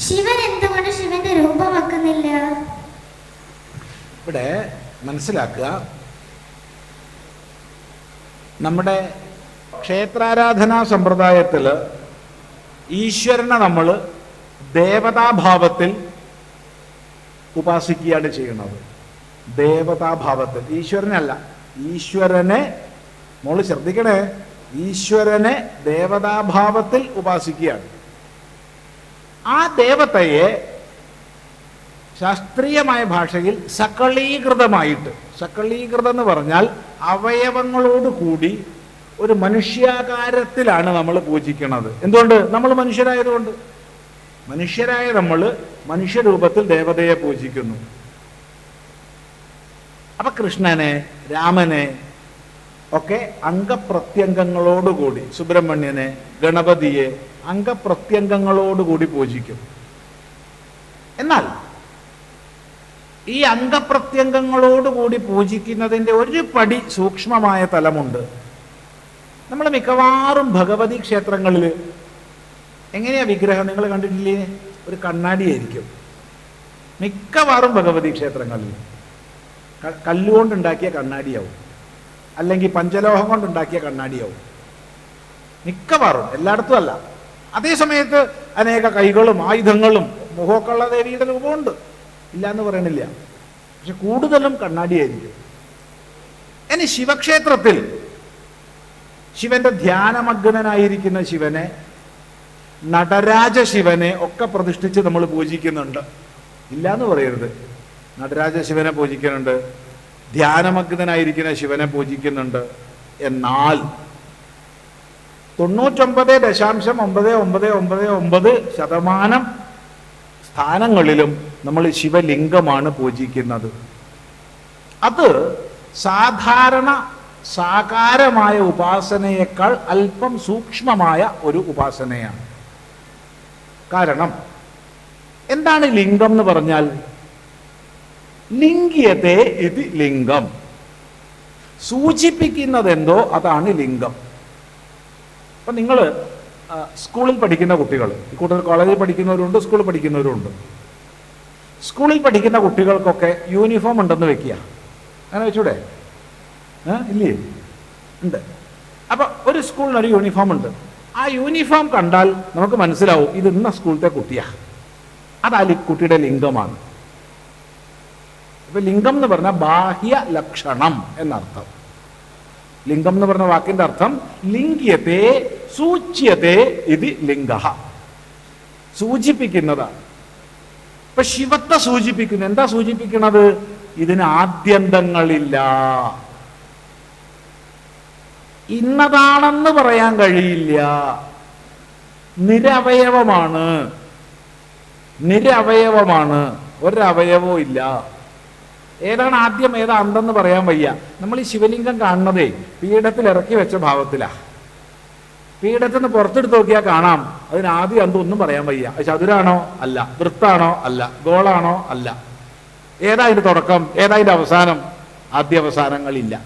ശിവൻ എന്തുകൊണ്ട് ശിവന്റെ രൂപമാക്കുന്നില്ല ഇവിടെ മനസ്സിലാക്കുക. നമ്മുടെ ക്ഷേത്രാരാധനാ സമ്പ്രദായത്തിൽ ഈശ്വരനെ നമ്മൾ ദേവതാഭാവത്തിൽ ഉപാസിക്കുകയാണ് ചെയ്യുന്നത്. ദേവതാഭാവത്തിൽ. ഈശ്വരനല്ല. ഈശ്വരനെ മോൾ ശ്രദ്ധിക്കണേ. ഈശ്വരനെ ദേവതാഭാവത്തിൽ ഉപാസിക്കുകയാണ്. ആ ദേവതയെ ശാസ്ത്രീയമായ ഭാഷയിൽ സകളീകൃതമായിട്ട് സകളീകൃതം എന്ന് പറഞ്ഞാൽ അവയവങ്ങളോട് കൂടി ഒരു മനുഷ്യാകാരത്തിലാണ് നമ്മൾ പൂജിക്കുന്നത്. എന്തുകൊണ്ട്? നമ്മൾ മനുഷ്യരായതുകൊണ്ട്. മനുഷ്യരായ നമ്മൾ മനുഷ്യരൂപത്തിൽ ദേവതയെ പൂജിക്കുന്നു. അപ്പൊ കൃഷ്ണനെ രാമനെ ഒക്കെ അംഗപ്രത്യംഗങ്ങളോടുകൂടി സുബ്രഹ്മണ്യനെ ഗണപതിയെ അംഗപ്രത്യംഗങ്ങളോടുകൂടി പൂജിക്കും. എന്നാൽ ഈ അംഗപ്രത്യംഗങ്ങളോടുകൂടി പൂജിക്കുന്നതിന്റെ ഒരു പടി സൂക്ഷ്മമായ തലമുണ്ട്. നമ്മൾ മിക്കവാറും ഭഗവതി ക്ഷേത്രങ്ങളിൽ എങ്ങനെയാ വിഗ്രഹം നിങ്ങൾ കണ്ടിട്ടില്ലേ? ഒരു കണ്ണാടിയായിരിക്കും. മിക്കവാറും ഭഗവതി ക്ഷേത്രങ്ങളിൽ കല്ലുകൊണ്ടുണ്ടാക്കിയ കണ്ണാടിയാവും. അല്ലെങ്കിൽ പഞ്ചലോഹം കൊണ്ടുണ്ടാക്കിയ കണ്ണാടിയാവും. മിക്കവാറും എല്ലായിടത്തും അല്ല. അതേ സമയത്ത് അനേക കൈകളും ആയുധങ്ങളും മുഖമൊക്കെയുള്ള ദേവിയുടെ രൂപമുണ്ട്. ഇല്ല എന്ന് പറയണില്ല. പക്ഷെ കൂടുതലും കണ്ണാടിയായിരിക്കും. ഇനി ശിവക്ഷേത്രത്തിൽ ശിവന്റെ ധ്യാനമഗ്നനായിരിക്കുന്ന ശിവനെ നടരാജ ശിവനെ ഒക്കെ പ്രതിഷ്ഠിച്ച് നമ്മൾ പൂജിക്കുന്നുണ്ട്. ഇല്ല എന്ന് പറയരുത്. നടരാജ ശിവനെ പൂജിക്കുന്നുണ്ട്. ധ്യാനമഗ്നനായിരിക്കുന്ന ശിവനെ പൂജിക്കുന്നുണ്ട് എന്നാൽ തൊണ്ണൂറ്റൊമ്പത് ദശാംശം ഒമ്പത് ഒമ്പത് ഒമ്പത് ഒമ്പത് ശതമാനം സ്ഥാനങ്ങളിലും നമ്മൾ ശിവലിംഗമാണ് പൂജിക്കുന്നത്. അത് സാധാരണ സാകാരമായ ഉപാസനയേക്കാൾ അല്പം സൂക്ഷ്മമായ ഒരു ഉപാസനയാണ്. കാരണം എന്താണ് ലിംഗം എന്ന് പറഞ്ഞാൽ ലിംഗിയത്തെ ഇത് ലിംഗം. സൂചിപ്പിക്കുന്നത് എന്തോ അതാണ് ലിംഗം. അപ്പം നിങ്ങൾ സ്കൂളിൽ പഠിക്കുന്ന കുട്ടികൾ ഈ കൂട്ടർ കോളേജിൽ പഠിക്കുന്നവരുണ്ട് സ്കൂളിൽ പഠിക്കുന്നവരുണ്ട്. സ്കൂളിൽ പഠിക്കുന്ന കുട്ടികൾക്കൊക്കെ യൂണിഫോം ഉണ്ടെന്ന് വെക്കുക. അങ്ങനെ വെച്ചൂടെ? ഇല്ലേ? ഉണ്ട്. അപ്പൊ ഒരു സ്കൂളിന് ഒരു യൂണിഫോം ഉണ്ട്. ആ യൂണിഫോം കണ്ടാൽ നമുക്ക് മനസ്സിലാവും ഇത് ഇന്ന സ്കൂളിലത്തെ കുട്ടിയാണ് അതാ കുട്ടിയുടെ ലിംഗമാണ്. ഇപ്പൊ ലിംഗം എന്ന് പറഞ്ഞാൽ ബാഹ്യ ലക്ഷണം എന്നർത്ഥം. ലിംഗം എന്ന് പറഞ്ഞ വാക്കിന്റെ അർത്ഥം ലിംഗ്യത്തെ സൂച്യത്തെ ഇത് ലിംഗ. സൂചിപ്പിക്കുന്നതാണ്. ഇപ്പൊ ശിവത്തെ സൂചിപ്പിക്കുന്നു. എന്താ സൂചിപ്പിക്കുന്നത് ഇതിന് ആദ്യന്തങ്ങളില്ല. ഇന്നതാണെന്ന് പറയാൻ കഴിയില്ല. നിരവയവമാണ്. നിരവയവമാണ്. ഒരവയവവും ഇല്ല. ഏതാണ് ആദ്യം ഏതാ അന്തെന്ന് പറയാൻ വയ്യ. നമ്മൾ ഈ ശിവലിംഗം കാണുന്നതേ പീഠത്തിൽ ഇറക്കി വെച്ച ഭാവത്തിലാ. പീഠത്തിൽ നിന്ന് പുറത്തെടുത്ത് നോക്കിയാൽ കാണാം. അതിന് ആദ്യം ഒന്നും പറയാൻ വയ്യ. ചതുരാണോ? അല്ല. വൃത്താണോ? അല്ല. ഗോളാണോ? അല്ല. ഏതാ ഇതിന്റെ തുടക്കം? ഏതാ ഇതിന്റെ അവസാനം? ആദ്യാവസാനങ്ങളില്ല.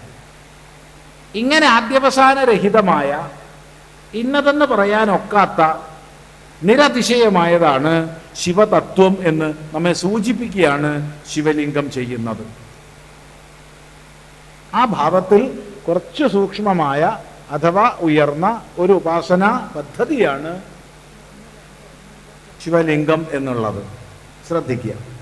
ഇങ്ങനെ ആദ്യവസാന രഹിതമായ ഇന്നതെന്ന് പറയാനൊക്കാത്ത നിരതിശയമായതാണ് ശിവതത്വം എന്ന് നമ്മെ സൂചിപ്പിക്കുകയാണ് ശിവലിംഗം ചെയ്യുന്നത്. ആ ഭാവത്തിൽ കുറച്ച് സൂക്ഷ്മമായ അഥവാ ഉയർന്ന ഒരു ഉപാസന പദ്ധതിയാണ് ശിവലിംഗം എന്നുള്ളത്. ശ്രദ്ധിക്കുക.